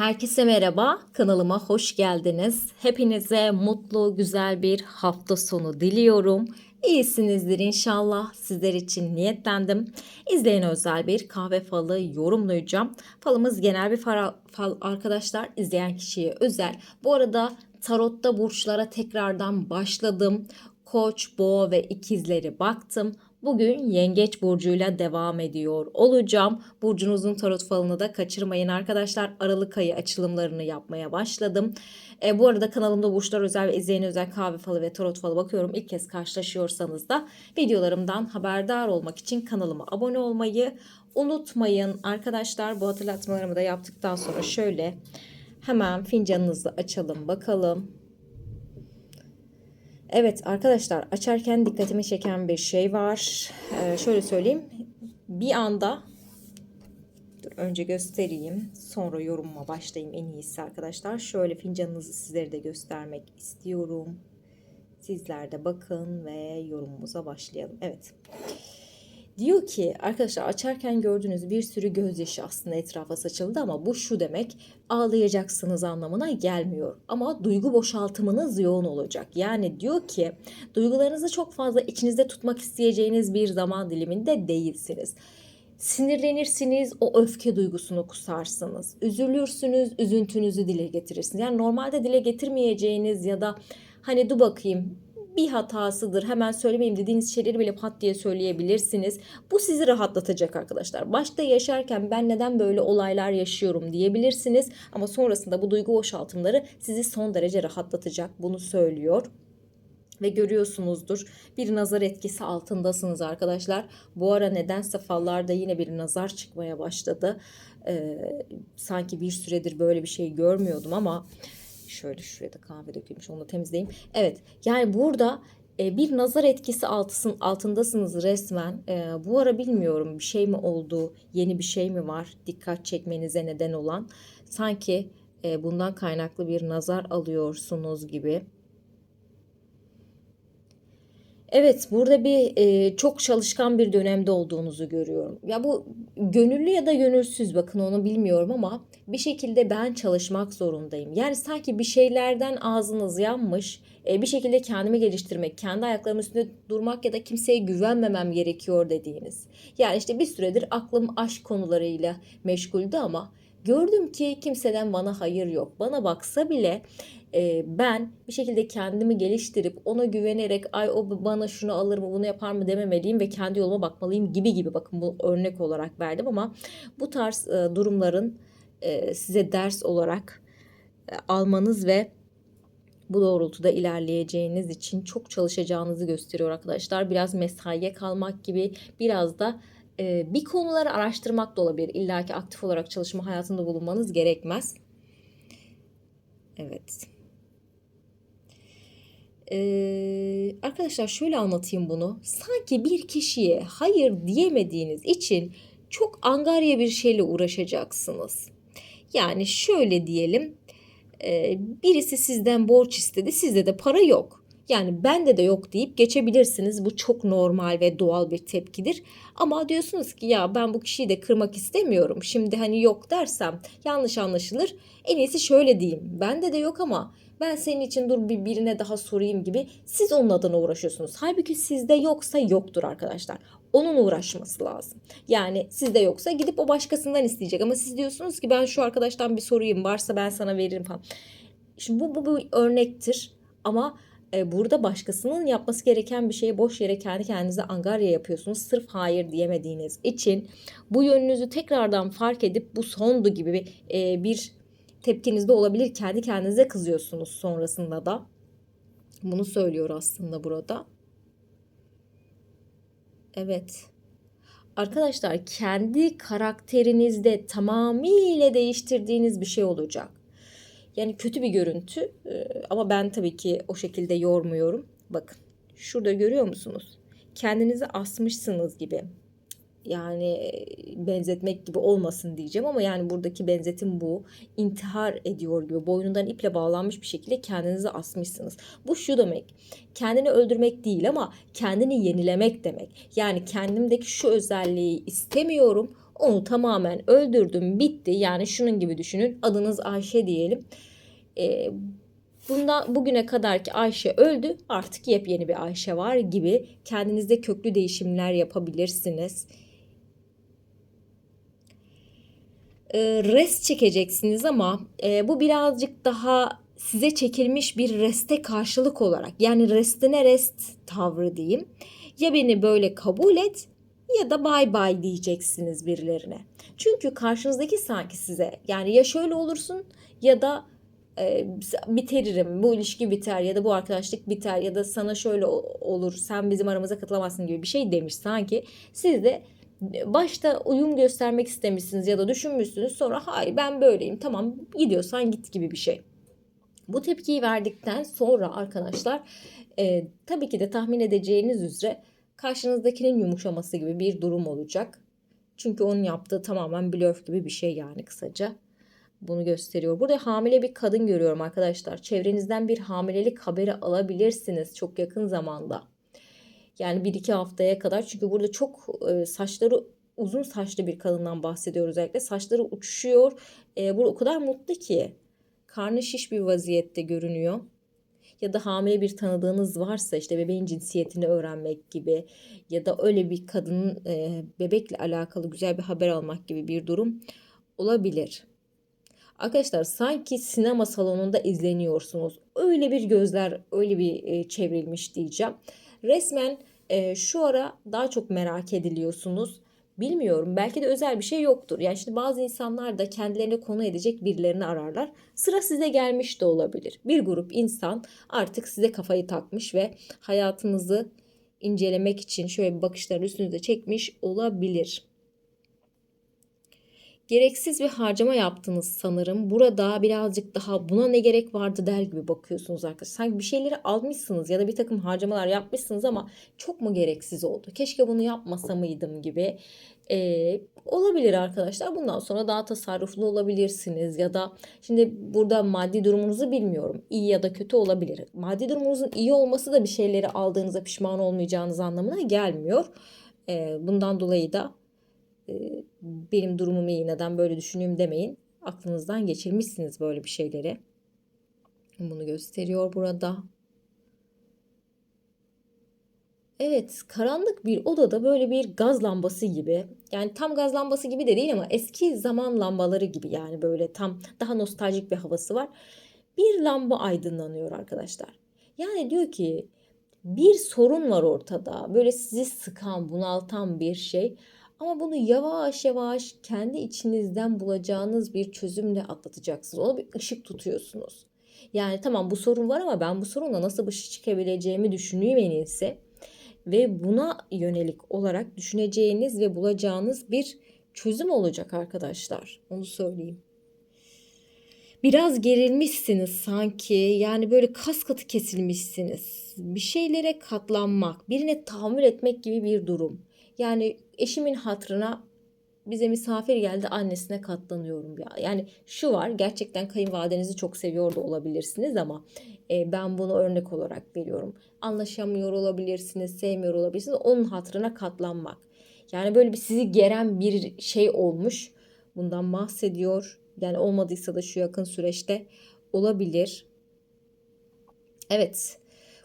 Herkese merhaba, kanalıma hoş geldiniz. Hepinize mutlu, güzel bir hafta sonu diliyorum. İyisinizdir inşallah. Sizler için niyetlendim. İzleyen özel bir kahve falı yorumlayacağım. Falımız genel bir fal, arkadaşlar. İzleyen kişiye özel. Bu arada tarotta burçlara tekrardan başladım. Koç, boğa ve ikizleri baktım. Bugün Yengeç burcuyla devam ediyor olacağım. Burcunuzun tarot falını da kaçırmayın arkadaşlar. Aralık ayı açılımlarını yapmaya başladım. E, bu arada kanalımda burçlar özel ve izleyen özel kahve falı ve tarot falı bakıyorum. İlk kez karşılaşıyorsanız da videolarımdan haberdar olmak için kanalıma abone olmayı unutmayın. Arkadaşlar bu hatırlatmalarımı da yaptıktan sonra şöyle hemen fincanınızı açalım bakalım. Evet arkadaşlar açarken dikkatimi çeken bir şey var. Ee, şöyle söyleyeyim. Bir anda dur önce göstereyim. Sonra yorumuma başlayayım en iyisi arkadaşlar. Şöyle fincanınızı sizlere de göstermek istiyorum. Sizler de bakın ve yorumumuza başlayalım. Evet. Diyor ki arkadaşlar açarken gördüğünüz bir sürü gözyaşı aslında etrafa saçıldı ama bu şu demek ağlayacaksınız anlamına gelmiyor. Ama duygu boşaltımınız yoğun olacak. Yani diyor ki duygularınızı çok fazla içinizde tutmak isteyeceğiniz bir zaman diliminde değilsiniz. Sinirlenirsiniz, o öfke duygusunu kusarsınız. Üzülürsünüz, üzüntünüzü dile getirirsiniz. Yani normalde dile getirmeyeceğiniz ya da hani dur bakayım bir hatasıdır hemen söylemeyeyim dediğiniz şeyleri bile pat diye söyleyebilirsiniz. Bu sizi rahatlatacak arkadaşlar. Başta yaşarken ben neden böyle olaylar yaşıyorum diyebilirsiniz. Ama sonrasında bu duygu boşaltımları sizi son derece rahatlatacak. Bunu söylüyor ve görüyorsunuzdur bir nazar etkisi altındasınız arkadaşlar. Bu ara nedense fallarda yine bir nazar çıkmaya başladı. Ee, sanki bir süredir böyle bir şey görmüyordum ama Şöyle şuraya da kahve dökülmüş onu da temizleyeyim. Evet yani burada e, bir nazar etkisi altısın, altındasınız resmen. E, bu ara bilmiyorum bir şey mi oldu, yeni bir şey mi var dikkat çekmenize neden olan. Sanki e, bundan kaynaklı bir nazar alıyorsunuz gibi. Evet, burada bir e, çok çalışkan bir dönemde olduğunuzu görüyorum. Ya bu gönüllü ya da gönülsüz bakın onu bilmiyorum ama bir şekilde ben çalışmak zorundayım. Yani sanki bir şeylerden ağzınız yanmış, e, bir şekilde kendimi geliştirmek, kendi ayaklarımın üstünde durmak ya da kimseye güvenmemem gerekiyor dediğiniz. Yani işte bir süredir aklım aşk konularıyla meşguldü ama gördüm ki kimseden bana hayır yok. Bana baksa bile e, ben bir şekilde kendimi geliştirip ona güvenerek ay o bana şunu alır mı bunu yapar mı dememeliyim ve kendi yoluma bakmalıyım gibi gibi bakın bu örnek olarak verdim ama bu tarz e, durumların e, size ders olarak e, almanız ve bu doğrultuda ilerleyeceğiniz için çok çalışacağınızı gösteriyor arkadaşlar. Biraz mesaiye kalmak gibi biraz da e, bir konuları araştırmak da olabilir. İlla ki aktif olarak çalışma hayatında bulunmanız gerekmez. Evet. Ee, arkadaşlar şöyle anlatayım bunu. Sanki bir kişiye hayır diyemediğiniz için çok angarya bir şeyle uğraşacaksınız. Yani şöyle diyelim. E, birisi sizden borç istedi. Sizde de para yok. Yani bende de yok deyip geçebilirsiniz. Bu çok normal ve doğal bir tepkidir. Ama diyorsunuz ki ya ben bu kişiyi de kırmak istemiyorum. Şimdi hani yok dersem yanlış anlaşılır. En iyisi şöyle diyeyim. Bende de yok ama ben senin için dur bir birine daha sorayım gibi siz onun adına uğraşıyorsunuz. Halbuki sizde yoksa yoktur arkadaşlar. Onun uğraşması lazım. Yani sizde yoksa gidip o başkasından isteyecek ama siz diyorsunuz ki ben şu arkadaştan bir sorayım varsa ben sana veririm falan. Şimdi bu bu, bu örnektir ama e, burada başkasının yapması gereken bir şeyi boş yere kendi kendinize angarya yapıyorsunuz. Sırf hayır diyemediğiniz için bu yönünüzü tekrardan fark edip bu sondu gibi bir, e, bir tepkiniz de olabilir. Kendi kendinize kızıyorsunuz sonrasında da. Bunu söylüyor aslında burada. Evet. Arkadaşlar kendi karakterinizde tamamıyla değiştirdiğiniz bir şey olacak. Yani kötü bir görüntü ama ben tabii ki o şekilde yormuyorum. Bakın şurada görüyor musunuz? Kendinizi asmışsınız gibi yani benzetmek gibi olmasın diyeceğim ama yani buradaki benzetim bu. İntihar ediyor gibi boynundan iple bağlanmış bir şekilde kendinizi asmışsınız. Bu şu demek. Kendini öldürmek değil ama kendini yenilemek demek. Yani kendimdeki şu özelliği istemiyorum Onu tamamen öldürdüm, bitti. Yani şunun gibi düşünün. Adınız Ayşe diyelim. Ee, bundan bugüne kadar ki Ayşe öldü. Artık yepyeni bir Ayşe var gibi. Kendinizde köklü değişimler yapabilirsiniz. Ee, rest çekeceksiniz ama e, bu birazcık daha size çekilmiş bir reste karşılık olarak yani restine rest tavrı diyeyim. Ya beni böyle kabul et ya da bay bay diyeceksiniz birilerine. Çünkü karşınızdaki sanki size yani ya şöyle olursun ya da e, bitiririm bu ilişki biter ya da bu arkadaşlık biter ya da sana şöyle olur sen bizim aramıza katılamazsın gibi bir şey demiş sanki. Siz de başta uyum göstermek istemişsiniz ya da düşünmüşsünüz sonra hayır ben böyleyim tamam gidiyorsan git gibi bir şey. Bu tepkiyi verdikten sonra arkadaşlar e, tabii ki de tahmin edeceğiniz üzere karşınızdakinin yumuşaması gibi bir durum olacak. Çünkü onun yaptığı tamamen blöf gibi bir şey yani kısaca. Bunu gösteriyor. Burada hamile bir kadın görüyorum arkadaşlar. Çevrenizden bir hamilelik haberi alabilirsiniz çok yakın zamanda. Yani bir iki haftaya kadar. Çünkü burada çok e, saçları uzun saçlı bir kadından bahsediyoruz özellikle. Saçları uçuşuyor. E, burada o kadar mutlu ki karnı şiş bir vaziyette görünüyor. Ya da hamile bir tanıdığınız varsa işte bebeğin cinsiyetini öğrenmek gibi ya da öyle bir kadının e, bebekle alakalı güzel bir haber almak gibi bir durum olabilir. Arkadaşlar sanki sinema salonunda izleniyorsunuz. Öyle bir gözler öyle bir e, çevrilmiş diyeceğim. Resmen e, şu ara daha çok merak ediliyorsunuz. Bilmiyorum belki de özel bir şey yoktur. Yani işte bazı insanlar da kendilerine konu edecek birilerini ararlar. Sıra size gelmiş de olabilir. Bir grup insan artık size kafayı takmış ve hayatınızı incelemek için şöyle bir bakışlarını üstünüze çekmiş olabilir gereksiz bir harcama yaptınız sanırım. Burada birazcık daha buna ne gerek vardı der gibi bakıyorsunuz arkadaşlar. Sanki bir şeyleri almışsınız ya da bir takım harcamalar yapmışsınız ama çok mu gereksiz oldu? Keşke bunu yapmasa mıydım gibi. Ee, olabilir arkadaşlar. Bundan sonra daha tasarruflu olabilirsiniz ya da şimdi burada maddi durumunuzu bilmiyorum. İyi ya da kötü olabilir. Maddi durumunuzun iyi olması da bir şeyleri aldığınızda pişman olmayacağınız anlamına gelmiyor. Ee, bundan dolayı da benim durumum iyi neden böyle düşünüyorum demeyin. Aklınızdan geçirmişsiniz böyle bir şeyleri. Bunu gösteriyor burada. Evet, karanlık bir odada böyle bir gaz lambası gibi. Yani tam gaz lambası gibi de değil ama eski zaman lambaları gibi yani böyle tam daha nostaljik bir havası var. Bir lamba aydınlanıyor arkadaşlar. Yani diyor ki bir sorun var ortada. Böyle sizi sıkan, bunaltan bir şey. Ama bunu yavaş yavaş kendi içinizden bulacağınız bir çözümle atlatacaksınız. Ona bir ışık tutuyorsunuz. Yani tamam bu sorun var ama ben bu sorunla nasıl başa çıkabileceğimi düşüneyim en iyisi. Ve buna yönelik olarak düşüneceğiniz ve bulacağınız bir çözüm olacak arkadaşlar. Onu söyleyeyim. Biraz gerilmişsiniz sanki. Yani böyle kas katı kesilmişsiniz. Bir şeylere katlanmak, birine tahammül etmek gibi bir durum. Yani eşimin hatrına bize misafir geldi annesine katlanıyorum ya. Yani şu var gerçekten kayınvalidenizi çok seviyor da olabilirsiniz ama e, ben bunu örnek olarak veriyorum. Anlaşamıyor olabilirsiniz, sevmiyor olabilirsiniz. Onun hatrına katlanmak. Yani böyle bir sizi geren bir şey olmuş. Bundan bahsediyor. Yani olmadıysa da şu yakın süreçte olabilir. Evet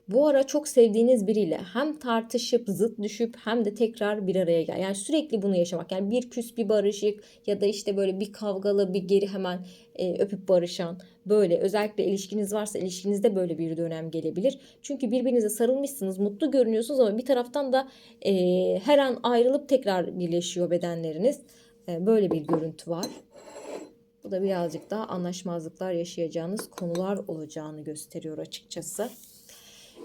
bu ara çok sevdiğiniz biriyle hem tartışıp zıt düşüp hem de tekrar bir araya gel. Yani sürekli bunu yaşamak. Yani bir küs bir barışık ya da işte böyle bir kavgalı bir geri hemen e, öpüp barışan böyle özellikle ilişkiniz varsa ilişkinizde böyle bir dönem gelebilir. Çünkü birbirinize sarılmışsınız, mutlu görünüyorsunuz ama bir taraftan da e, her an ayrılıp tekrar birleşiyor bedenleriniz. E, böyle bir görüntü var. Bu da birazcık daha anlaşmazlıklar yaşayacağınız konular olacağını gösteriyor açıkçası.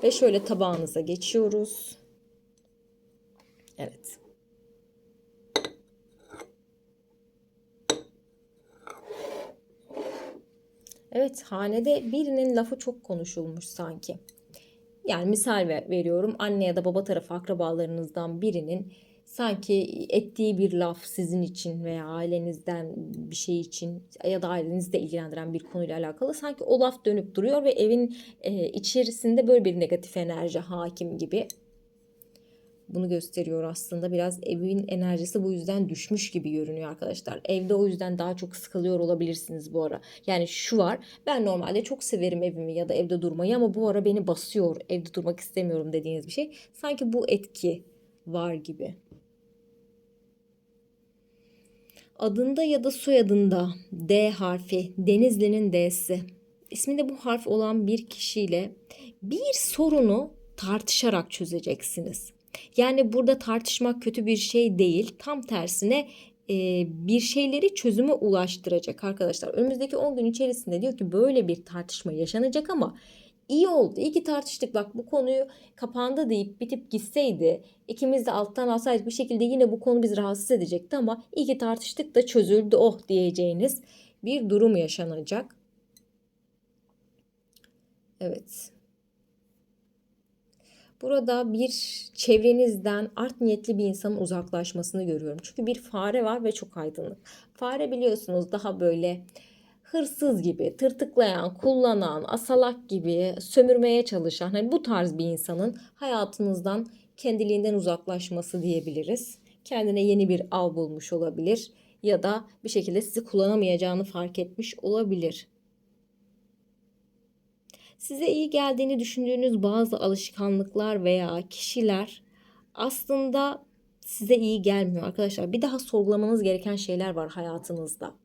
Ve şöyle tabağınıza geçiyoruz. Evet. Evet hanede birinin lafı çok konuşulmuş sanki. Yani misal veriyorum anne ya da baba tarafı akrabalarınızdan birinin sanki ettiği bir laf sizin için veya ailenizden bir şey için ya da ailenizde ilgilendiren bir konuyla alakalı sanki o laf dönüp duruyor ve evin e, içerisinde böyle bir negatif enerji hakim gibi. bunu gösteriyor aslında. Biraz evin enerjisi bu yüzden düşmüş gibi görünüyor arkadaşlar. Evde o yüzden daha çok sıkılıyor olabilirsiniz bu ara. Yani şu var. Ben normalde çok severim evimi ya da evde durmayı ama bu ara beni basıyor. Evde durmak istemiyorum dediğiniz bir şey. Sanki bu etki var gibi. Adında ya da soyadında D harfi, Denizli'nin D'si. İsminde bu harf olan bir kişiyle bir sorunu tartışarak çözeceksiniz. Yani burada tartışmak kötü bir şey değil. Tam tersine e, bir şeyleri çözüme ulaştıracak arkadaşlar. Önümüzdeki 10 gün içerisinde diyor ki böyle bir tartışma yaşanacak ama iyi oldu. İyi ki tartıştık. Bak bu konuyu kapandı deyip bitip gitseydi ikimiz de alttan alsaydık bir şekilde yine bu konu bizi rahatsız edecekti ama iyi ki tartıştık da çözüldü oh diyeceğiniz bir durum yaşanacak. Evet. Burada bir çevrenizden art niyetli bir insanın uzaklaşmasını görüyorum. Çünkü bir fare var ve çok aydınlık. Fare biliyorsunuz daha böyle hırsız gibi, tırtıklayan, kullanan, asalak gibi sömürmeye çalışan hani bu tarz bir insanın hayatınızdan kendiliğinden uzaklaşması diyebiliriz. Kendine yeni bir av bulmuş olabilir ya da bir şekilde sizi kullanamayacağını fark etmiş olabilir. Size iyi geldiğini düşündüğünüz bazı alışkanlıklar veya kişiler aslında size iyi gelmiyor arkadaşlar. Bir daha sorgulamanız gereken şeyler var hayatınızda.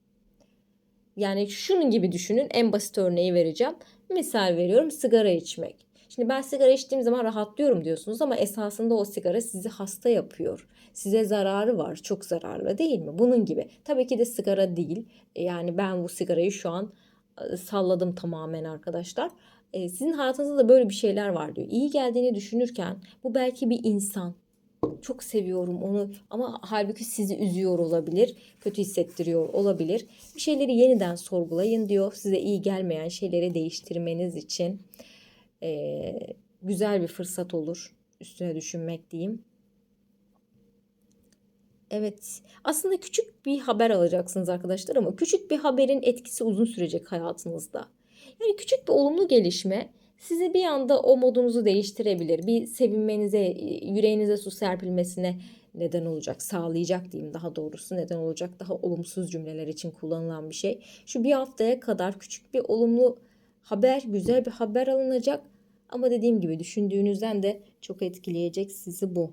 Yani şunun gibi düşünün. En basit örneği vereceğim. Misal veriyorum sigara içmek. Şimdi ben sigara içtiğim zaman rahatlıyorum diyorsunuz ama esasında o sigara sizi hasta yapıyor. Size zararı var. Çok zararlı değil mi? Bunun gibi. Tabii ki de sigara değil. Yani ben bu sigarayı şu an e, salladım tamamen arkadaşlar. E, sizin hayatınızda da böyle bir şeyler var diyor. İyi geldiğini düşünürken bu belki bir insan. Çok seviyorum onu ama halbuki sizi üzüyor olabilir, kötü hissettiriyor olabilir. Bir şeyleri yeniden sorgulayın diyor. Size iyi gelmeyen şeyleri değiştirmeniz için e, güzel bir fırsat olur. Üstüne düşünmek diyeyim. Evet. Aslında küçük bir haber alacaksınız arkadaşlar ama küçük bir haberin etkisi uzun sürecek hayatınızda. Yani küçük bir olumlu gelişme sizi bir anda o modunuzu değiştirebilir. Bir sevinmenize, yüreğinize su serpilmesine neden olacak, sağlayacak diyeyim daha doğrusu neden olacak. Daha olumsuz cümleler için kullanılan bir şey. Şu bir haftaya kadar küçük bir olumlu haber, güzel bir haber alınacak. Ama dediğim gibi düşündüğünüzden de çok etkileyecek sizi bu.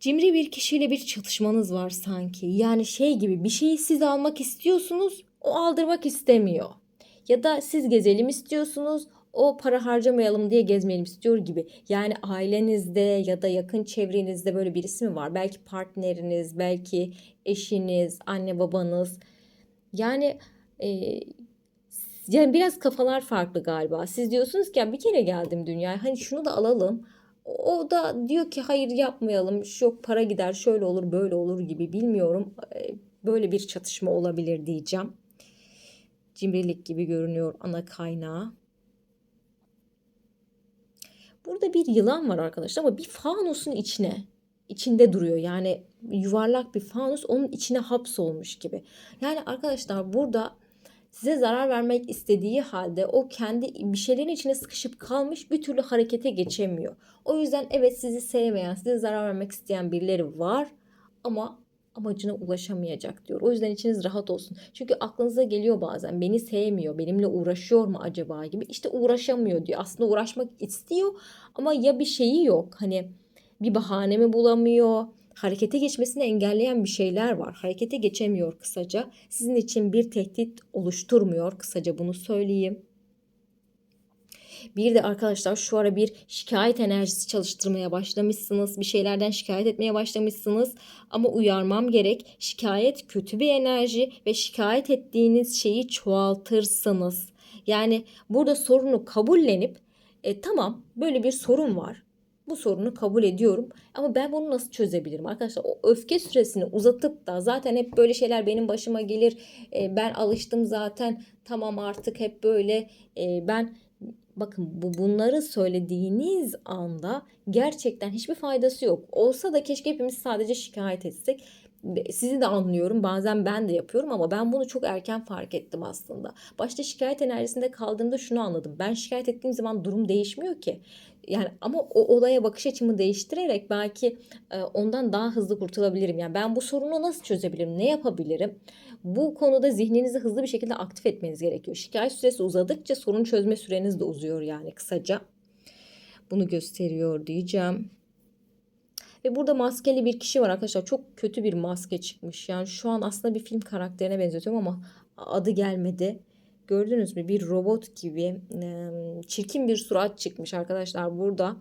Cimri bir kişiyle bir çatışmanız var sanki. Yani şey gibi bir şeyi siz almak istiyorsunuz, o aldırmak istemiyor. Ya da siz gezelim istiyorsunuz, o para harcamayalım diye gezmeyelim istiyor gibi. Yani ailenizde ya da yakın çevrenizde böyle birisi mi var? Belki partneriniz, belki eşiniz, anne babanız. Yani e, yani biraz kafalar farklı galiba. Siz diyorsunuz ki bir kere geldim dünyaya. Hani şunu da alalım. O da diyor ki hayır yapmayalım. Yok para gider şöyle olur böyle olur gibi bilmiyorum. E, böyle bir çatışma olabilir diyeceğim. Cimrilik gibi görünüyor ana kaynağı. Burada bir yılan var arkadaşlar ama bir fanusun içine içinde duruyor. Yani yuvarlak bir fanus onun içine hapsolmuş gibi. Yani arkadaşlar burada size zarar vermek istediği halde o kendi bir şeylerin içine sıkışıp kalmış bir türlü harekete geçemiyor. O yüzden evet sizi sevmeyen, size zarar vermek isteyen birileri var ama amacına ulaşamayacak diyor. O yüzden içiniz rahat olsun. Çünkü aklınıza geliyor bazen beni sevmiyor, benimle uğraşıyor mu acaba gibi. İşte uğraşamıyor diyor. Aslında uğraşmak istiyor ama ya bir şeyi yok. Hani bir bahane mi bulamıyor? Harekete geçmesini engelleyen bir şeyler var. Harekete geçemiyor kısaca. Sizin için bir tehdit oluşturmuyor kısaca bunu söyleyeyim. Bir de arkadaşlar şu ara bir şikayet enerjisi çalıştırmaya başlamışsınız. Bir şeylerden şikayet etmeye başlamışsınız. Ama uyarmam gerek. Şikayet kötü bir enerji ve şikayet ettiğiniz şeyi çoğaltırsınız. Yani burada sorunu kabullenip e, tamam böyle bir sorun var. Bu sorunu kabul ediyorum ama ben bunu nasıl çözebilirim arkadaşlar? O öfke süresini uzatıp da zaten hep böyle şeyler benim başıma gelir. E, ben alıştım zaten. Tamam artık hep böyle. E, ben bakın bu bunları söylediğiniz anda gerçekten hiçbir faydası yok. Olsa da keşke hepimiz sadece şikayet etsek. Sizi de anlıyorum. Bazen ben de yapıyorum ama ben bunu çok erken fark ettim aslında. Başta şikayet enerjisinde kaldığımda şunu anladım. Ben şikayet ettiğim zaman durum değişmiyor ki. yani ama o olaya bakış açımı değiştirerek belki e, ondan daha hızlı kurtulabilirim. Yani ben bu sorunu nasıl çözebilirim? Ne yapabilirim? Bu konuda zihninizi hızlı bir şekilde aktif etmeniz gerekiyor. Şikayet süresi uzadıkça sorun çözme süreniz de uzuyor yani kısaca. Bunu gösteriyor diyeceğim. Ve burada maskeli bir kişi var arkadaşlar. Çok kötü bir maske çıkmış. Yani şu an aslında bir film karakterine benzetiyorum ama adı gelmedi. Gördünüz mü? Bir robot gibi çirkin bir surat çıkmış arkadaşlar burada.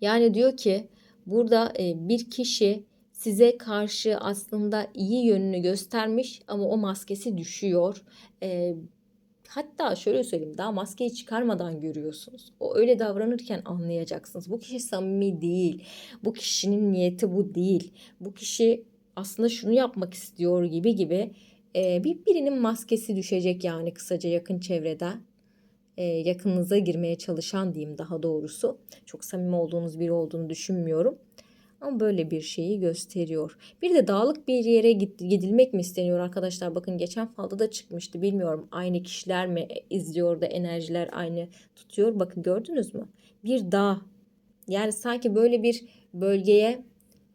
Yani diyor ki burada bir kişi size karşı aslında iyi yönünü göstermiş ama o maskesi düşüyor. E, hatta şöyle söyleyeyim daha maskeyi çıkarmadan görüyorsunuz. O öyle davranırken anlayacaksınız. Bu kişi samimi değil. Bu kişinin niyeti bu değil. Bu kişi aslında şunu yapmak istiyor gibi gibi e, bir birinin maskesi düşecek yani kısaca yakın çevrede e, yakınınıza girmeye çalışan diyeyim daha doğrusu. Çok samimi olduğunuz biri olduğunu düşünmüyorum. Ama böyle bir şeyi gösteriyor. Bir de dağlık bir yere gidilmek mi isteniyor arkadaşlar? Bakın geçen falda da çıkmıştı. Bilmiyorum aynı kişiler mi izliyor da enerjiler aynı tutuyor. Bakın gördünüz mü? Bir dağ. Yani sanki böyle bir bölgeye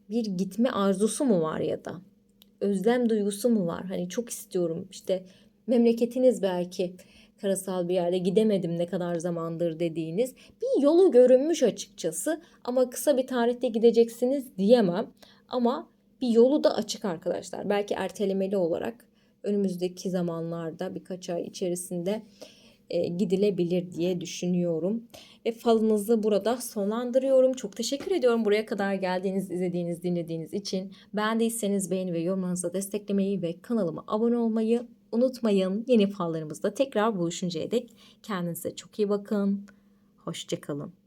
bir gitme arzusu mu var ya da? Özlem duygusu mu var? Hani çok istiyorum işte memleketiniz belki karasal bir yerde gidemedim ne kadar zamandır dediğiniz bir yolu görünmüş açıkçası ama kısa bir tarihte gideceksiniz diyemem ama bir yolu da açık arkadaşlar. Belki ertelemeli olarak önümüzdeki zamanlarda birkaç ay içerisinde e, gidilebilir diye düşünüyorum. Ve falınızı burada sonlandırıyorum. Çok teşekkür ediyorum buraya kadar geldiğiniz, izlediğiniz, dinlediğiniz için. Beğendiyseniz beğeni ve yorumlarınızla desteklemeyi ve kanalıma abone olmayı unutmayın. Yeni fallarımızda tekrar buluşuncaya dek kendinize çok iyi bakın. Hoşçakalın.